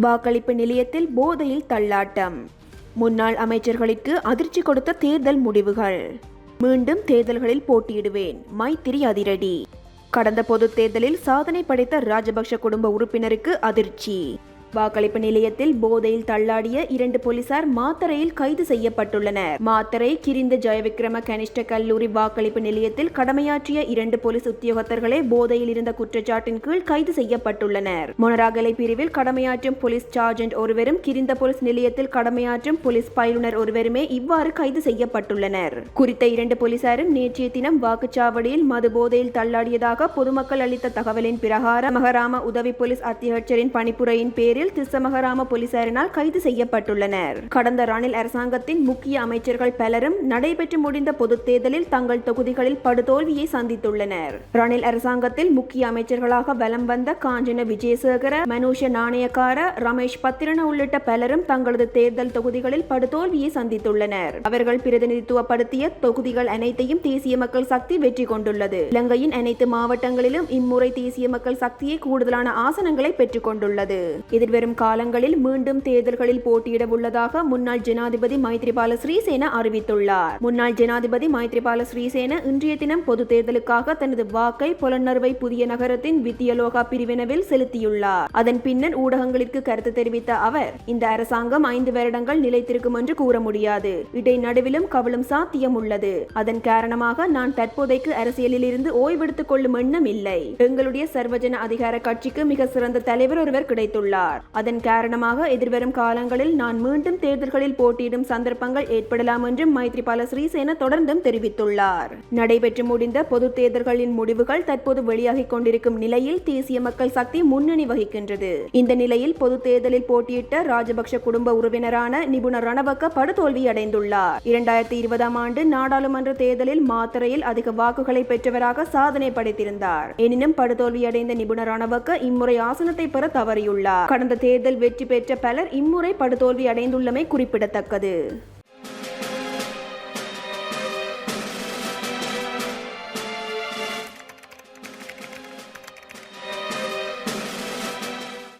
வாக்களிப்பு நிலையத்தில் போதையில் தள்ளாட்டம். முன்னாள் அமைச்சர்களுக்கு அதிர்ச்சி கொடுத்த தேர்தல் முடிவுகள். மீண்டும் தேர்தல்களில் போட்டியிடுவேன். மைத்திரி அதிரடி. கடந்த பொதுத் தேர்தலில் சாதனை படைத்த ராஜபக்ஷ குடும்ப உறுப்பினருக்கு அதிர்ச்சி. வாக்களிப்பு நிலையத்தில் போதையில் தள்ளாடிய இரண்டு போலீசார் மாத்தரையில் கைது செய்யப்பட்டுள்ளனர். மாத்தரை கிரிந்த ஜெயவிக்ரம கனிஷ்ட கல்லூரி வாக்களிப்பு நிலையத்தில் கடமையாற்றிய இரண்டு போலீஸ் உத்தியோகத்தர்களே போதையில் இருந்த குற்றச்சாட்டின் கீழ் கைது செய்யப்பட்டுள்ளனர். மொனராகலை பிரிவில் கடமையாற்றும் போலீஸ் சார்ஜென்ட் ஒருவரும் கிரிந்த போலீஸ் நிலையத்தில் கடமையாற்றும் போலீஸ் பயிலுனர் ஒருவருமே இவ்வாறு கைது செய்யப்பட்டுள்ளனர். குறித்த இரண்டு போலீசாரும் நேற்றைய தினம் வாக்குச்சாவடியில் மது போதையில் தள்ளாடியதாக பொதுமக்கள் அளித்த தகவலின் பிரகாரம் மகராம உதவி போலீஸ் அத்தியட்சரின் பணிப்புரையின் பேரில் திசமகராம போலீசாரினால் கைது செய்யப்பட்டுள்ளனர். கடந்த ராணில் அரசாங்கத்தின் முக்கிய அமைச்சர்கள் பலரும் நடைபெற்று முடிந்த பொதுத் தேர்தலில் தங்கள் தொகுதிகளில் படுதோல்வியை சந்தித்துள்ளனர். ரணில் அரசாங்கத்தில் முக்கிய அமைச்சர்களாக வலம் வந்த காஞ்சன விஜயசேகர மனுஷ நாணயக்கார ரமேஷ் பத்திரன உள்ளிட்ட பலரும் தங்களது தேர்தல் தொகுதிகளில் படுதோல்வியை சந்தித்துள்ளனர். அவர்கள் பிரதிநிதித்துவப்படுத்திய தொகுதிகள் அனைத்தையும் தேசிய மக்கள் சக்தி வெற்றி கொண்டுள்ளது. இலங்கையின் அனைத்து மாவட்டங்களிலும் இம்முறை தேசிய மக்கள் சக்தியே கூடுதலான ஆசனங்களை பெற்றுக் கொண்டுள்ளது. எதிர்வரும் காலங்களில் மீண்டும் தேர்தல்களில் போட்டியிட உள்ளதாக முன்னாள் ஜனாதிபதி மைத்ரிபால ஸ்ரீசேன அறிவித்துள்ளார். முன்னாள் ஜனாதிபதி மைத்ரிபால ஸ்ரீசேன இன்றைய தினம் பொது தேர்தலுக்காக தனது வாக்கை புலனர்வை புதிய நகரத்தின் வித்தியலோகா பிரிவினவில் செலுத்தியுள்ளார். அதன் பின்னர் ஊடகங்களுக்கு கருத்து தெரிவித்த அவர் இந்த அரசாங்கம் ஐந்து வருடங்கள் நிலைத்திருக்கும் என்று கூற முடியாது. இடை நடுவிலும் கவலும் சாத்தியம் உள்ளது. அதன் காரணமாக நான் தற்போதைக்கு அரசியலில் இருந்து ஓய்வெடுத்துக் கொள்ளும் எண்ணம் இல்லை. எங்களுடைய சர்வஜன அதிகார கட்சிக்கு மிக சிறந்த தலைவர் ஒருவர் கிடைத்துள்ளார். அதன் காரணமாக எதிர்வரும் காலங்களில் நான் மீண்டும் தேர்தல்களில் போட்டியிடும் சந்தர்ப்பங்கள் ஏற்படலாம் என்றும் மைத்ரிபால ஸ்ரீசேன தொடர்ந்தும் தெரிவித்துள்ளார். நடைபெற்று முடிந்த பொது தேர்தல்களின் முடிவுகள் தற்போது வெளியாகிக் கொண்டிருக்கும் நிலையில் தேசிய மக்கள் சக்தி முன்னணி வகிக்கின்றது. இந்த நிலையில் பொது தேர்தலில் போட்டியிட்ட ராஜபக்ஷ குடும்ப உறவினரான நிபுணர் ரணவக்க படுதோல்வி அடைந்துள்ளார் இரண்டாயிரத்தி இருபதாம் ஆண்டு நாடாளுமன்ற தேர்தலில் மாத்திரையில் அதிக வாக்குகளை பெற்றவராக சாதனை படைத்திருந்தார். எனினும் படுதோல்வியடைந்த நிபுணர் ரணவக்க இம்முறை ஆசனத்தை பெற தவறியுள்ளார். கடந்த தேர்தல் வெற்றி பெற்ற பலர் இம்முறை படுதோல்வி அடைந்துள்ளமை குறிப்பிடத்தக்கது.